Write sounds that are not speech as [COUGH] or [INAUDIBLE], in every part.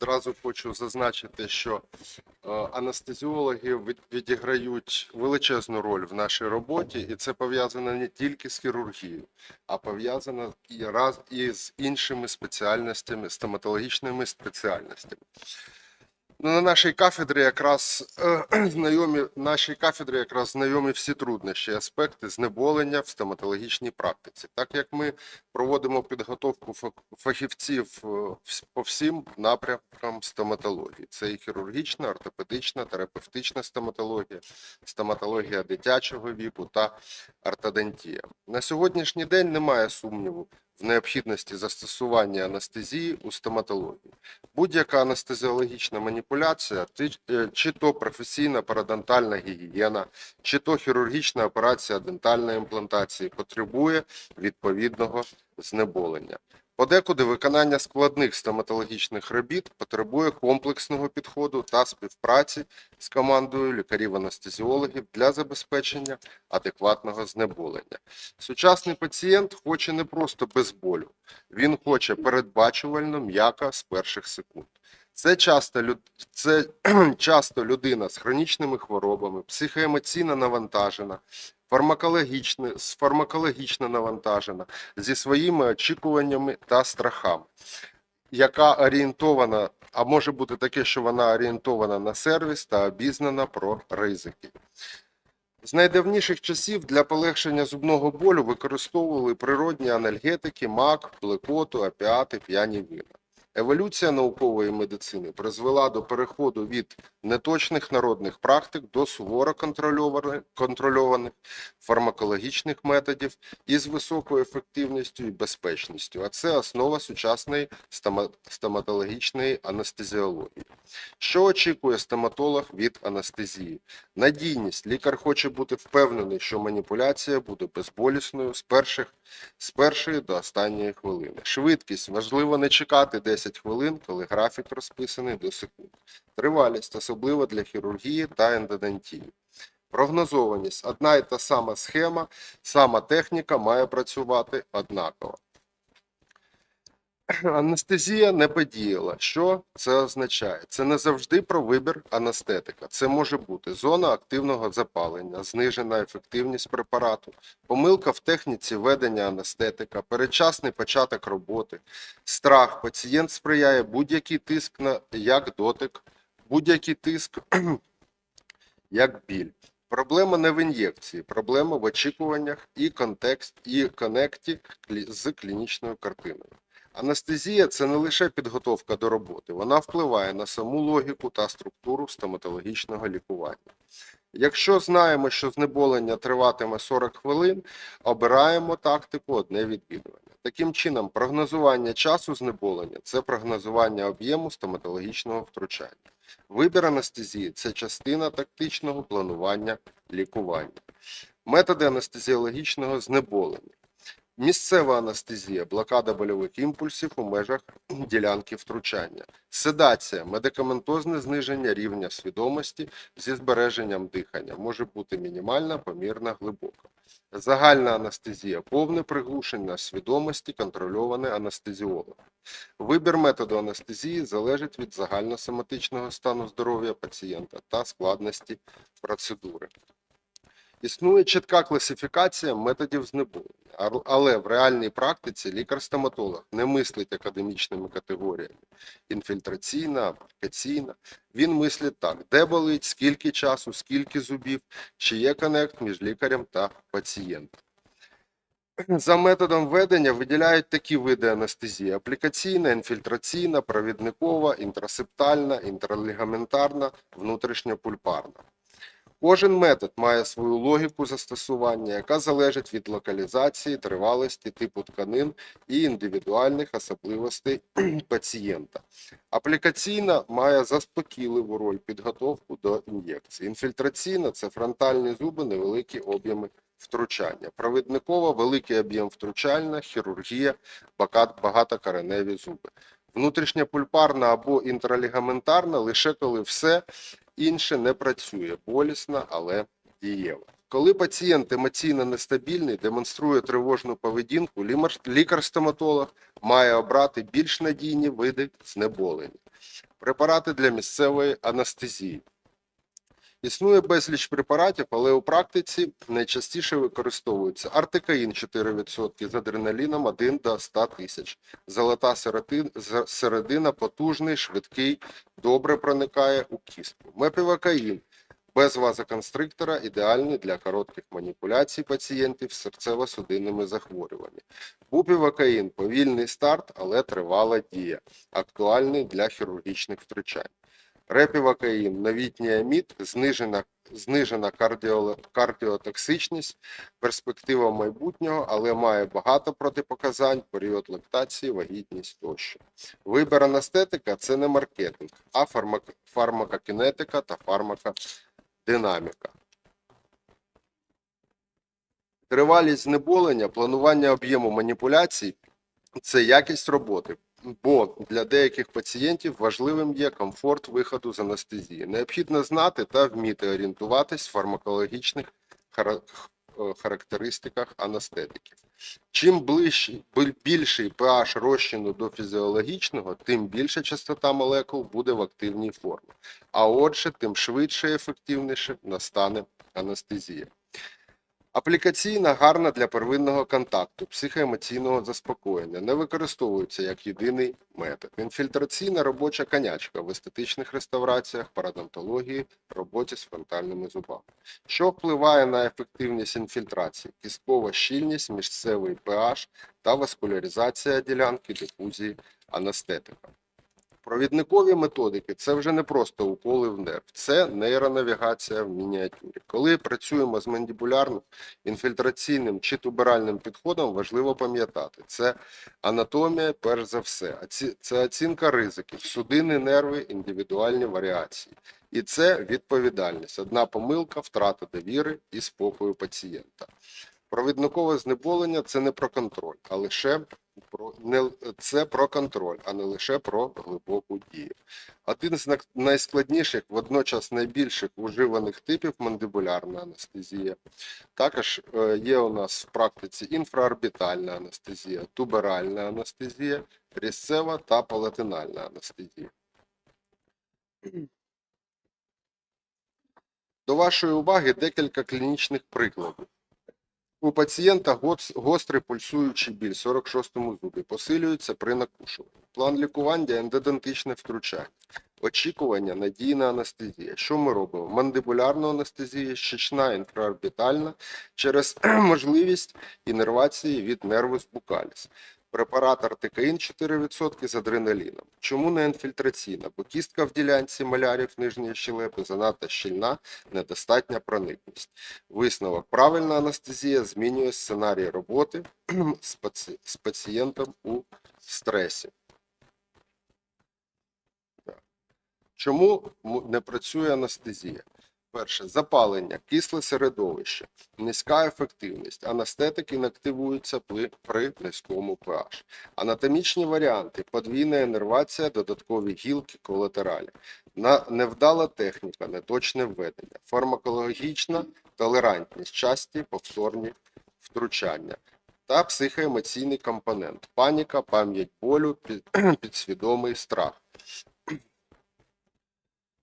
одразу хочу зазначити, що е, анестезіологи від- відіграють величезну роль в нашій роботі, і це пов'язано не тільки з хірургією, а пов'язано і раз і з іншими спеціальностями, стоматологічними спеціальностями. Ну, на нашій кафедрі якраз е, [CLEARS THROAT] знайомі нашій кафедрі якраз знайомі всі труднощі, аспекти знеболення в стоматологічній практиці. Так як ми проводимо підготовку фах- фахівців е, по всім напрямкам стоматології. Це і хірургічна, ортопедична, терапевтична стоматологія, стоматологія дитячого віку та ортодонтія. На сьогоднішній день немає сумніву в необхідності застосування анестезії у стоматології. Будь-яка анестезіологічна маніпуляція, е, чи то професійна парадонтальна гігієна, чи то хірургічна операція дентальної імплантації потребує відповідного знеболення. Подекуди виконання складних стоматологічних робіт потребує комплексного підходу та співпраці з командою лікарів-анестезіологів для забезпечення адекватного знеболення. Сучасний пацієнт хоче не просто без болю, він хоче передбачувально, м'яко з перших секунд. Це часто, це [CLEARS THROAT] часто людина з хронічними хворобами, психоемоційно навантажена, фармакологічно, фармакологічно навантажена, зі своїми очікуваннями та страхами, яка орієнтована, а може бути таке, що вона орієнтована на сервіс та обізнана про ризики. З найдавніших часів для полегшення зубного болю використовували природні анальгетики, мак, блекоту, опіати, п'яні вина. Еволюція наукової медицини призвела до переходу від неточних народних практик до суворо контрольованих, фармакологічних методів із високою ефективністю і безпечністю, а це основа сучасної стоматологічної анестезіології. Що очікує стоматолог від анестезії? Надійність. Лікар хоче бути впевнений, що маніпуляція буде безболісною з, перших, з першої до останньої хвилини. Швидкість. Важливо не чекати 10 хвилин, коли графік розписаний до секунд. Тривалість, особливо для хірургії та ендодонтії. Прогнозованість. Одна і та сама схема, сама техніка має працювати однаково. Анестезія не подіяла. Що це означає? Це не завжди про вибір анестетика. Це може бути зона активного запалення, знижена ефективність препарату, помилка в техніці ведення анестетика, передчасний початок роботи, страх. Пацієнт сприяє будь-який тиск на як дотик, будь-який тиск [CLEARS THROAT] як біль. Проблема не в ін'єкції, проблема в очікуваннях і контекст і конекті з клінічною картиною. Анестезія це не лише підготовка до роботи, вона впливає на саму логіку та структуру стоматологічного лікування. Якщо знаємо, що знеболення триватиме 40 хвилин, обираємо тактику одне відвідування. Таким чином, прогнозування часу знеболення це прогнозування об'єму стоматологічного втручання. Вибір анестезії це частина тактичного планування лікування. Методи анестезіологічного знеболення. Місцева анестезія, блокада больових імпульсів у межах [CLEARS THROAT] ділянки втручання. Седація, медикаментозне зниження рівня свідомості зі збереженням дихання. Може бути мінімальна, помірна, глибока. Загальна анестезія, повне приглушення свідомості, контрольоване анестезіологом. Вибір методу анестезії залежить від загальносоматичного стану здоров'я пацієнта та складності процедури. Існує чітка класифікація методів знеболення, але в реальній практиці лікар-стоматолог не мислить академічними категоріями інфільтраційна, аплікаційна. Він мислить так: де болить, скільки часу, скільки зубів, чи є конект між лікарем та пацієнтом. За методом ведення виділяють такі види анестезії: аплікаційна, інфільтраційна, провідникова, інтрасептальна, інтралігаментарна, внутрішньопульпарна. Кожен метод має свою логіку застосування, яка залежить від локалізації, тривалості, типу тканин і індивідуальних особливостей [CLEARS THROAT] пацієнта. Аплікаційна має заспокійливу роль підготовку до ін'єкції. Інфільтраційна це фронтальні зуби, невеликі об'єми втручання. Провідникова великий об'єм втручальна, хірургія, багат- багатокореневі зуби. Внутрішня пульпарна або інтралігаментарна лише коли все інше не працює, болісна, але дієва. Коли пацієнт емоційно нестабільний, демонструє тривожну поведінку, лікар-стоматолог має обрати більш надійні види знеболення. Препарати для місцевої анестезії. Існує безліч препаратів, але у практиці найчастіше використовуються артикаїн 4% з адреналіном 1 до 100 тисяч. Золота середина потужний, швидкий, добре проникає у кістку. Мепівакаїн без вазоконстриктора ідеальний для коротких маніпуляцій пацієнтів з серцево-судинними захворюваннями. Бупівакаїн повільний старт, але тривала дія, актуальний для хірургічних втручань. Репівакаїн, новітній амід, знижена, знижена кардіоло- кардіотоксичність, перспектива майбутнього, але має багато протипоказань, період лактації, вагітність тощо. Вибір анестетика – це не маркетинг, а фармак- фармакокінетика та фармакодинаміка. Тривалість знеболення, планування об'єму маніпуляцій – це якість роботи, бо для деяких пацієнтів важливим є комфорт виходу з анестезії. Необхідно знати та вміти орієнтуватись в фармакологічних е, характеристиках анестетиків. Чим ближчий, більший pH розчину до фізіологічного, тим більша частота молекул буде в активній формі. А отже, тим швидше і ефективніше настане анестезія. Аплікаційна гарна для первинного контакту, психоемоційного заспокоєння, не використовується як єдиний метод. Інфільтраційна робоча конячка в естетичних реставраціях, парадонтології, роботі з фронтальними зубами. Що впливає на ефективність інфільтрації? Кісткова щільність, місцевий pH та васкуляризація ділянки дифузії анестетика. Провідникові методики це вже не просто уколи в нерв, це нейронавігація в мініатюрі. Коли працюємо з мандибулярним, інфільтраційним чи туберальним підходом, важливо пам'ятати, це анатомія перш за все, це оцінка ризиків, судини, нерви, індивідуальні варіації. І це відповідальність. Одна помилка, втрата довіри і спокою пацієнта. Провідникове знеболення це не про контроль, а лише про не це про контроль, а не лише про глибоку дію. Один з найскладніших, водночас найбільших уживаних типів мандибулярна анестезія. Також е, є у нас в практиці інфраорбітальна анестезія, туберальна анестезія, різцева та палатинальна анестезія. До вашої уваги декілька клінічних прикладів. У пацієнта гострий пульсуючий біль в 46-му зубі посилюється при накушуванні. План лікування ендодонтичне втручання. Очікування надійна анестезія. Що ми робимо? Мандибулярна анестезія, щічна інфраорбітальна через [CLEARS THROAT] можливість інервації від нервус букаліс. Препарат артикаїн 4% з адреналіном. Чому не інфільтраційна? Бо кістка в ділянці малярів нижньої щелепи занадто щільна, недостатня проникність. Висновок. Правильна анестезія змінює сценарій роботи з, паці... з пацієнтом у стресі. Чому не працює анестезія? Перше, запалення, кисле середовище, низька ефективність. Анестетики не активуються при, при низькому pH. Анатомічні варіанти, подвійна інервація, додаткові гілки, колатералі. Невдала техніка, неточне введення. Фармакологічна толерантність, часті повторні втручання. Та психоемоційний компонент. Паніка, пам'ять болю, [CLEARS THROAT] підсвідомий страх.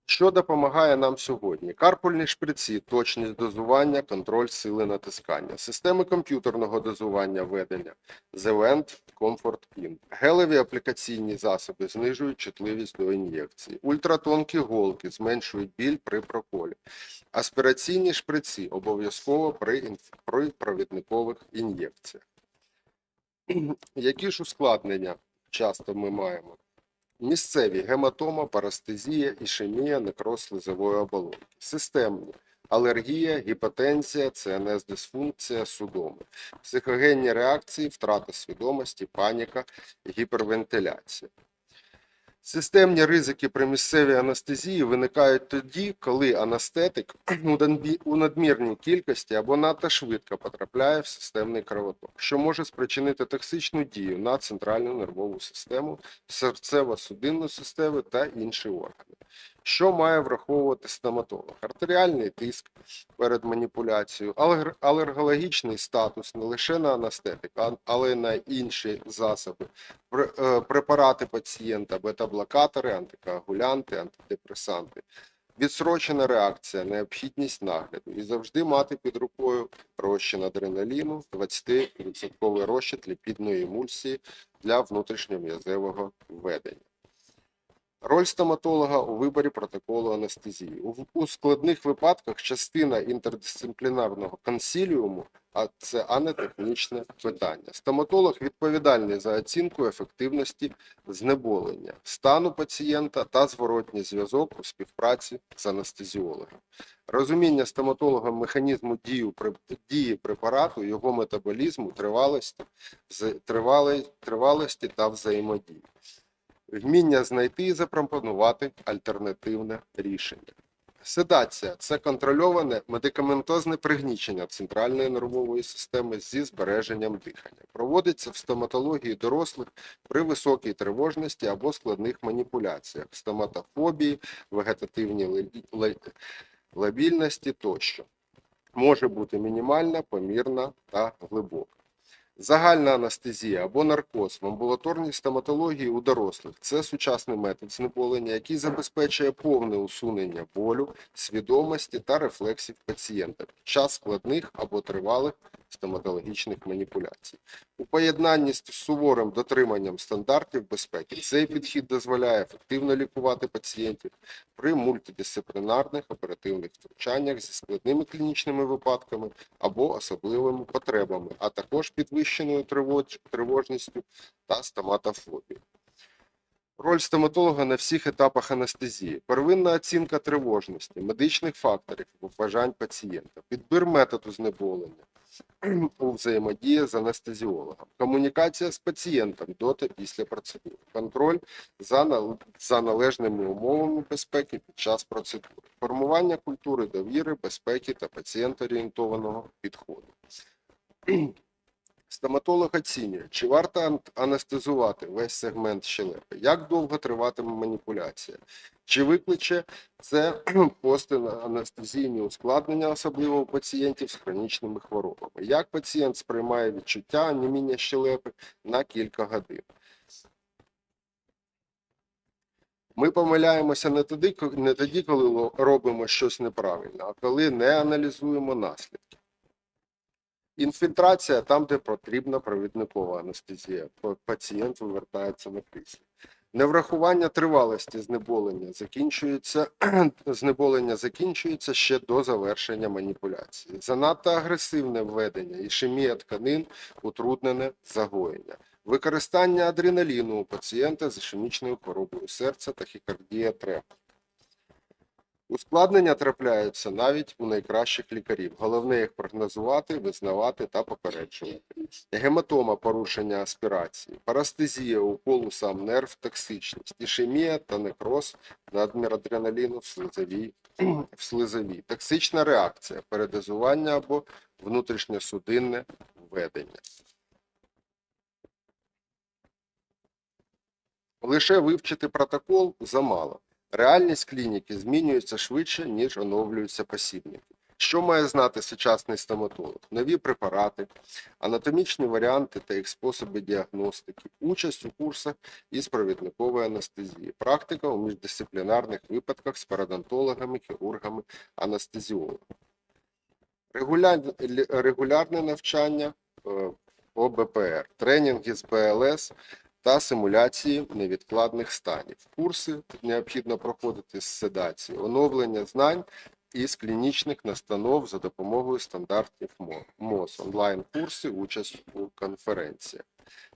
Що допомагає нам сьогодні? Карпульні шприці, точність дозування, контроль сили натискання, системи комп'ютерного дозування ведення, Zevent Comfort In. Гелеві аплікаційні засоби знижують чутливість до ін'єкції. Ультратонкі голки зменшують біль при проколі. Аспіраційні шприці обов'язково при, інф- при провідникових ін'єкціях. [CLEARS THROAT] Які ж ускладнення часто ми маємо? Місцеві гематома, парастезія, ішемія, некроз слизової оболонки. Системні алергія, гіпотензія, ЦНС дисфункція, судоми. Психогенні реакції, втрата свідомості, паніка, гіпервентиляція. Системні ризики при місцевій анестезії виникають тоді, коли анестетик у надмірній кількості або надто швидко потрапляє в системний кровоток, що може спричинити токсичну дію на центральну нервову систему, серцево-судинну систему та інші органи. Що має враховувати стоматолог? Артеріальний тиск перед маніпуляцією, алер- алергологічний статус не лише на анестетик, але й на інші засоби, е, препарати пацієнта, бета-блокатори, антикоагулянти, антидепресанти. Відсрочена реакція, необхідність нагляду і завжди мати під рукою розчин адреналіну, 20% розчин ліпідної емульсії для внутрішньом'язевого введення. Роль стоматолога у виборі протоколу анестезії. У, складних випадках частина інтердисциплінарного консіліуму, а це а не технічне питання. Стоматолог відповідальний за оцінку ефективності знеболення, стану пацієнта та зворотній зв'язок у співпраці з анестезіологом. Розуміння стоматологом механізму дії препарату, його метаболізму, тривалості, тривалості та взаємодії. Вміння знайти і запропонувати альтернативне рішення. Седація це контрольоване медикаментозне пригнічення центральної нервової системи зі збереженням дихання. Проводиться в стоматології дорослих при високій тривожності або складних маніпуляціях, стоматофобії, вегетативній лабільності тощо. Може бути мінімальна, помірна та глибока. Загальна анестезія або наркоз в амбулаторній стоматології у дорослих це сучасний метод знеболення, який забезпечує повне усунення болю, свідомості та рефлексів пацієнта під час складних або тривалих стоматологічних маніпуляцій. У поєднанні з суворим дотриманням стандартів безпеки цей підхід дозволяє ефективно лікувати пацієнтів при мультидисциплінарних оперативних втручаннях зі складними клінічними випадками або особливими потребами, а також підвищеною тривожністю та стоматофобією. Роль стоматолога на всіх етапах анестезії, первинна оцінка тривожності, медичних факторів, бажань пацієнта, підбір методу знеболення у взаємодії з анестезіологом, комунікація з пацієнтом до та після процедури, контроль за, нал- за належними умовами безпеки під час процедури, формування культури довіри, безпеки та пацієнт-орієнтованого підходу. Стоматолог оцінює, чи варто анестезувати весь сегмент щелепи, як довго триватиме маніпуляція, чи викличе це [CLEARS THROAT] постанестезійні ускладнення, особливо у пацієнтів з хронічними хворобами, як пацієнт сприймає відчуття анеміння щелепи на кілька годин. Ми помиляємося не тоді, не тоді, коли робимо щось неправильно, а коли не аналізуємо наслідки. Інфільтрація там, де потрібна провідникова анестезія. Пацієнт вивертається на кисень. Неврахування тривалості знеболення закінчується, [CLEARS THROAT] знеболення закінчується ще до завершення маніпуляції. Занадто агресивне введення, ішемія тканин, утруднене загоєння. Використання адреналіну у пацієнта з ішемічною хворобою серця та хікардія трепа. Ускладнення трапляються навіть у найкращих лікарів. Головне їх прогнозувати, визнавати та попереджувати. Гематома порушення аспірації, парастезія, у сам нерв, токсичність, ішемія та некроз, надмір адреналіну в слизовій, [CLEARS THROAT] в слизовій, токсична реакція, передозування або внутрішньосудинне введення. Лише вивчити протокол замало. Реальність клініки змінюється швидше, ніж оновлюються посібники. Що має знати сучасний стоматолог? Нові препарати, анатомічні варіанти та їх способи діагностики, участь у курсах із провідникової анестезії, практика у міждисциплінарних випадках з парадонтологами, хірургами, анестезіологами. Регулярне, навчання е, по БПР, тренінги з БЛС та симуляції невідкладних станів. Курси необхідно проходити з седації, оновлення знань із клінічних настанов за допомогою стандартів МОЗ, онлайн-курси, участь у конференціях.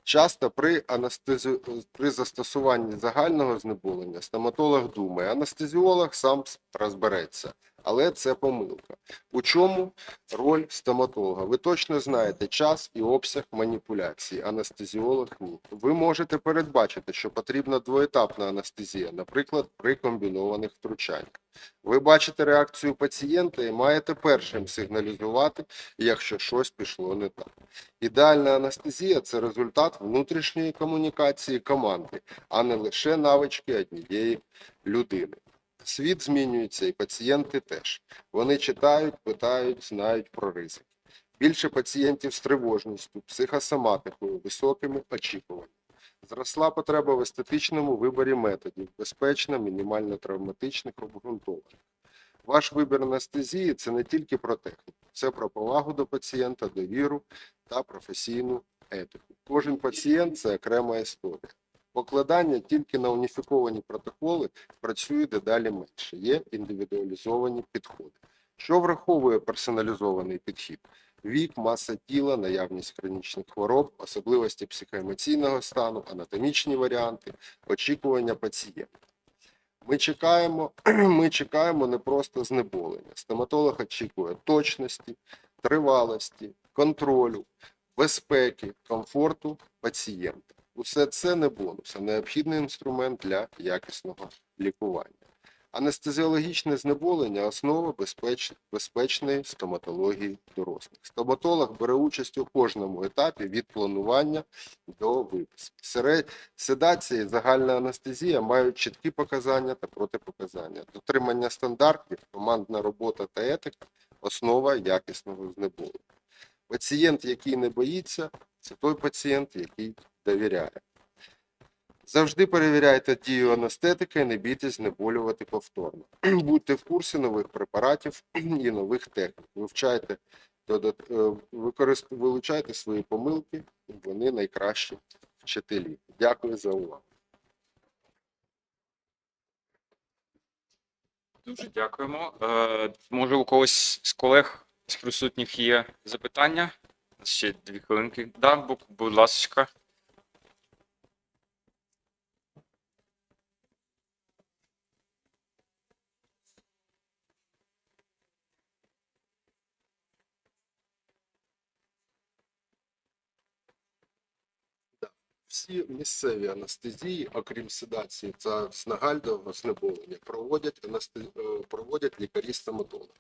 Часто при, анестезі... при застосуванні загального знеболення стоматолог думає, анестезіолог сам розбереться, але це помилка. У чому роль стоматолога? Ви точно знаєте час і обсяг маніпуляції, анестезіолог ні. Ви можете передбачити, що потрібна двоетапна анестезія, наприклад, при комбінованих втручаннях. Ви бачите реакцію пацієнта і маєте першим сигналізувати, якщо щось пішло не так. Ідеальна анестезія це результат внутрішньої комунікації команди, а не лише навички однієї людини. Світ змінюється, і пацієнти теж. Вони читають, питають, знають про ризики. Більше пацієнтів з тривожністю, психосоматикою, високими очікуваннями. Зросла потреба в естетичному виборі методів, безпечно, мінімально травматичних, обґрунтованих. Ваш вибір анестезії це не тільки про техніку, це про повагу до пацієнта, довіру та професійну етику. Кожен пацієнт це окрема історія. Покладання тільки на уніфіковані протоколи працює дедалі менше. Є індивідуалізовані підходи. Що враховує персоналізований підхід? Вік, маса тіла, наявність хронічних хвороб, особливості психоемоційного стану, анатомічні варіанти, очікування пацієнта. Ми чекаємо, [CLEARS THROAT] ми чекаємо не просто знеболення. Стоматолог очікує точності, тривалості, контролю, безпеки, комфорту пацієнта. Усе це не бонус, а необхідний інструмент для якісного лікування. Анестезіологічне знеболення основа безпеч... безпечної стоматології дорослих. Стоматолог бере участь у кожному етапі від планування до виписки. Серед... Седація і загальна анестезія мають чіткі показання та протипоказання. Дотримання стандартів, командна робота та етика основа якісного знеболення. Пацієнт, який не боїться, це той пацієнт, який довіряє. Завжди перевіряйте дію анестетика і не бійтесь знеболювати повторно. [CLEARS THROAT] Будьте в курсі нових препаратів [CLEARS THROAT] і нових технік. Вивчайте, е, вилучайте свої помилки, вони найкращі вчителі. Дякую за увагу. Дуже дякуємо. Е, може, у когось з колег з присутніх є запитання? Ще дві хвилинки. Да, бу- будь ласка. Всі місцеві анестезії, окрім седації та снагального знеболення, проводять, анесте... е, проводять лікарі-стоматологи.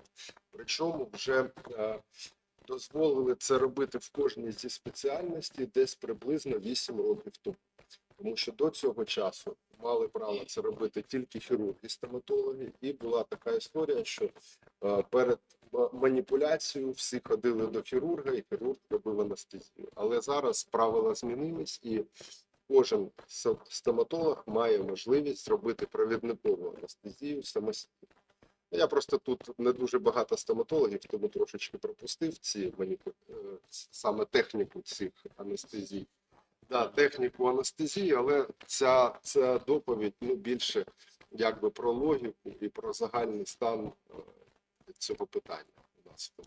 Причому вже е, дозволили це робити в кожній зі спеціальностей десь приблизно 8 років тому. Тому що до цього часу мали право це робити тільки хірурги, стоматологи, і була така історія, що е, перед маніпуляцією всі ходили до хірурга, і хірург робив анестезію. Але зараз правила змінились, і кожен стоматолог має можливість зробити провідникову анестезію самостійно. Я просто тут не дуже багато стоматологів, тому трошечки пропустив ці маніпу... е, саме техніку цих анестезій. Да, техніку анестезії, але ця, ця доповідь ну, більше якби про логіку і про загальний стан е, цього питання у нас. в.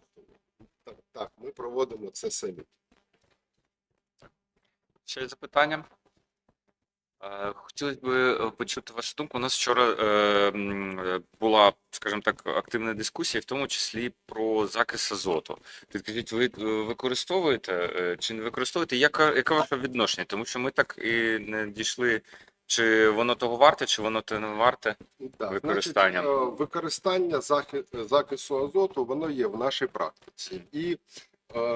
Так, так, ми проводимо це самі. Ще запитання? Е, Хотілося б е, почути вашу думку. У нас вчора е, була, скажімо так, активна дискусія, в тому числі про закис азоту. Підкажіть, ви використовуєте чи не використовуєте? Яка, яке ваше відношення? Тому що ми так і не дійшли, чи воно того варте, чи воно того не варте. Да, Використання. Значить, використання захи- закису азоту воно є в нашій практиці. І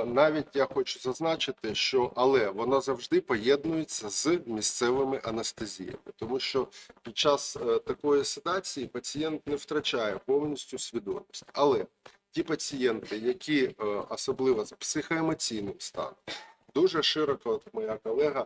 навіть я хочу зазначити, що але вона завжди поєднується з місцевими анестезіями, тому що під час е, такої седації пацієнт не втрачає повністю свідомість. Але ті пацієнти, які е, особливо з психоемоційним станом, дуже широко, от моя колега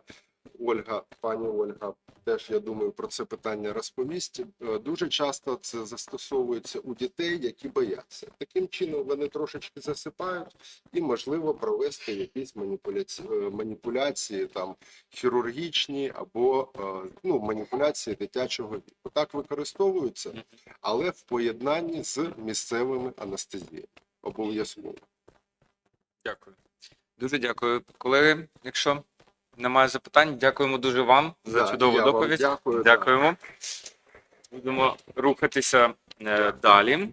Ольга, пані Ольга, теж я думаю про це питання розповість. Е, Дуже часто це застосовується у дітей, які бояться. Таким чином вони трошечки засипають і можливо провести якісь маніпуляції, маніпуляції там хірургічні або е, ну, маніпуляції дитячого віку. Так використовуються, але в поєднанні з місцевими анестезіями. Обов'язково. Дякую. Дуже дякую, колеги. Якщо немає запитань, дякуємо дуже вам за Да, чудову доповідь. Дякую. да. Дякуємо. Будемо рухатися е, далі.